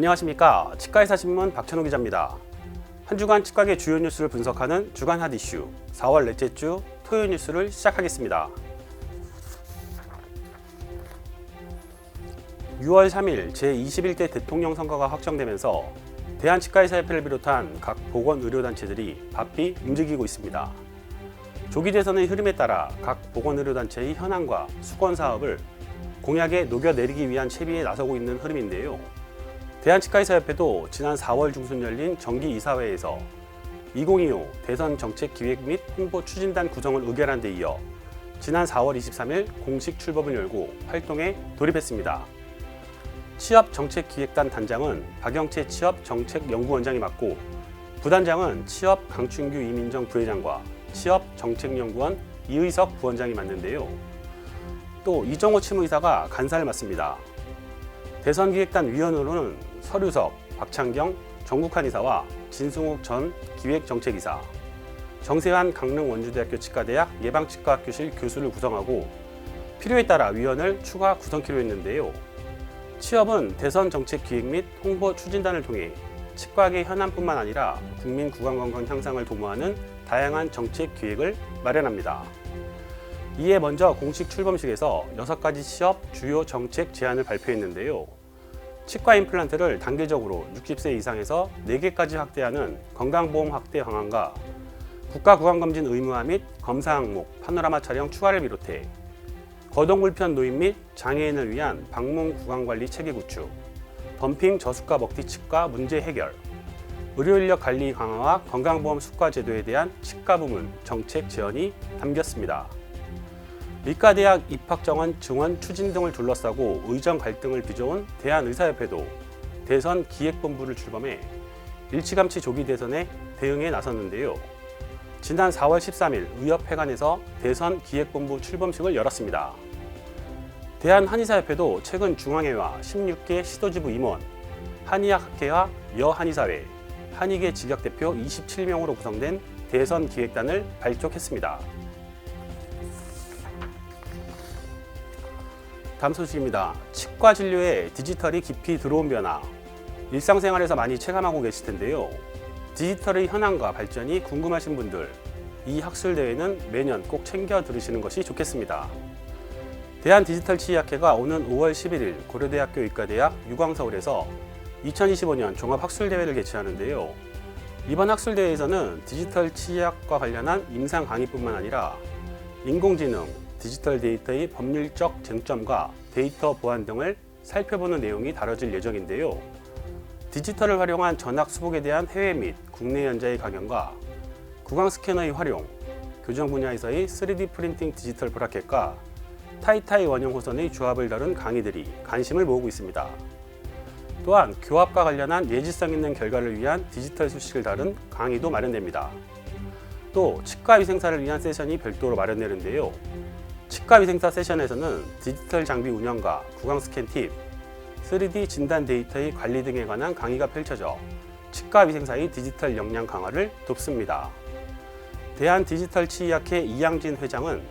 안녕하십니까 치과의사 신문 박찬호 기자입니다. 한 주간 치과계 주요 뉴스를 분석하는 주간 핫 이슈 4월 넷째 주 토요 뉴스를 시작하겠습니다. 6월 3일 제21대 대통령 선거가 확정되면서 대한치과의사협회를 비롯한 각 보건의료단체들이 바삐 움직이고 있습니다. 조기 대선의 흐름에 따라 각 보건의료단체의 현황과 수권 사업을 공약에 녹여내리기 위한 채비에 나서고 있는 흐름인데요. 대한치과의사협회도 지난 4월 중순 열린 정기 이사회에서 2025 대선 정책 기획 및 홍보 추진단 구성을 의결한 데 이어 지난 4월 23일 공식 출범을 열고 활동에 돌입했습니다. 취업 정책 기획단 단장은 박영채 취업 정책 연구원장이 맡고 부단장은 취업 강춘규 이민정 부회장과 취업 정책연구원 이의석 부원장이 맡는데요. 또 이정호 치무이사가 간사를 맡습니다. 대선기획단 위원으로는 서류석, 박창경, 정국한 이사와 진승욱 전 기획정책이사, 정세환 강릉 원주대학교 치과대학 예방치과학교실 교수를 구성하고 필요에 따라 위원을 추가 구성키로 했는데요. 취업은 대선 정책 기획 및 홍보 추진단을 통해 치과계 현안뿐만 아니라 국민 구강 건강 향상을 도모하는 다양한 정책 기획을 마련합니다. 이에 먼저 공식 출범식에서 6가지 취업 주요 정책 제안을 발표했는데요. 치과 임플란트를 단계적으로 60세 이상에서 4개까지 확대하는 건강보험 확대 방안과 국가구강검진 의무화 및 검사 항목, 파노라마 촬영 추가를 비롯해 거동불편 노인 및 장애인을 위한 방문 구강관리 체계 구축, 덤핑 저수가 먹튀 치과 문제 해결, 의료인력 관리 강화와 건강보험 수가 제도에 대한 치과 부문 정책 제언이 담겼습니다. 의과 대학 입학 정원 증원 추진 등을 둘러싸고 의정 갈등을 빚어온 대한의사협회도 대선 기획본부를 출범해 일찌감치 조기 대선에 대응에 나섰는데요. 지난 4월 13일 의협회관에서 대선 기획본부 출범식을 열었습니다. 대한한의사협회도 최근 중앙회와 16개 시도지부 임원, 한의학회와 여한의사회, 한의계 직역대표 27명으로 구성된 대선 기획단을 발족했습니다. 다음 소식입니다. 치과 진료에 디지털이 깊이 들어온 변화. 일상생활에서 많이 체감하고 계실 텐데요. 디지털의 현황과 발전이 궁금하신 분들, 이 학술대회는 매년 꼭 챙겨 들으시는 것이 좋겠습니다. 대한디지털치의학회가 오는 5월 11일 고려대학교 의과대학 유광서울에서 2025년 종합학술대회를 개최하는데요. 이번 학술대회에서는 디지털 치의학과 관련한 임상 강의뿐만 아니라 인공지능, 디지털 데이터의 법률적 쟁점과 데이터 보안 등을 살펴보는 내용이 다뤄질 예정인데요. 디지털을 활용한 전학 수복에 대한 해외 및 국내 연자의 강연과 구강 스캐너의 활용, 교정 분야에서의 3D 프린팅 디지털 브라켓과 타이타이 원형 호선의 조합을 다룬 강의들이 관심을 모으고 있습니다. 또한 교합과 관련한 예지성 있는 결과를 위한 디지털 수식을 다룬 강의도 마련됩니다. 또 치과 위생사를 위한 세션이 별도로 마련되는데요. 치과 위생사 세션에서는 디지털 장비 운영과 구강 스캔 팁, 3D 진단 데이터의 관리 등에 관한 강의가 펼쳐져 치과 위생사의 디지털 역량 강화를 돕습니다. 대한 디지털 치의학회 이양진 회장은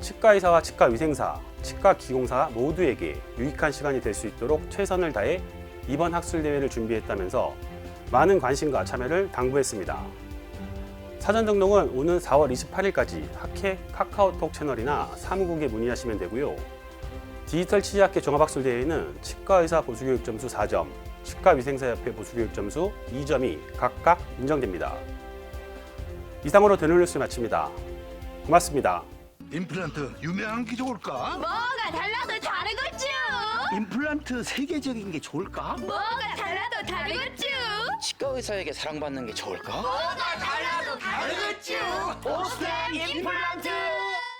치과 의사와 치과 위생사, 치과 기공사 모두에게 유익한 시간이 될 수 있도록 최선을 다해 이번 학술 대회를 준비했다면서 많은 관심과 참여를 당부했습니다. 사전 등록은 오는 4월 28일까지 학회 카카오톡 채널이나 사무국에 문의하시면 되고요. 디지털 치의학회 종합학술대회는 치과의사 보수교육 점수 4점, 치과위생사협회 보수교육 점수 2점이 각각 인정됩니다. 이상으로 되는 뉴스 마칩니다. 고맙습니다. 임플란트 유명한 게 좋을까? 뭐가 달라도 다르겠죠. 임플란트 세계적인 게 좋을까? 뭐가 달라도 다르겠죠. 치과 의사에게 사랑받는 게 좋을까? 뭐가 달라도 다르겠죠. 오스템 임플란트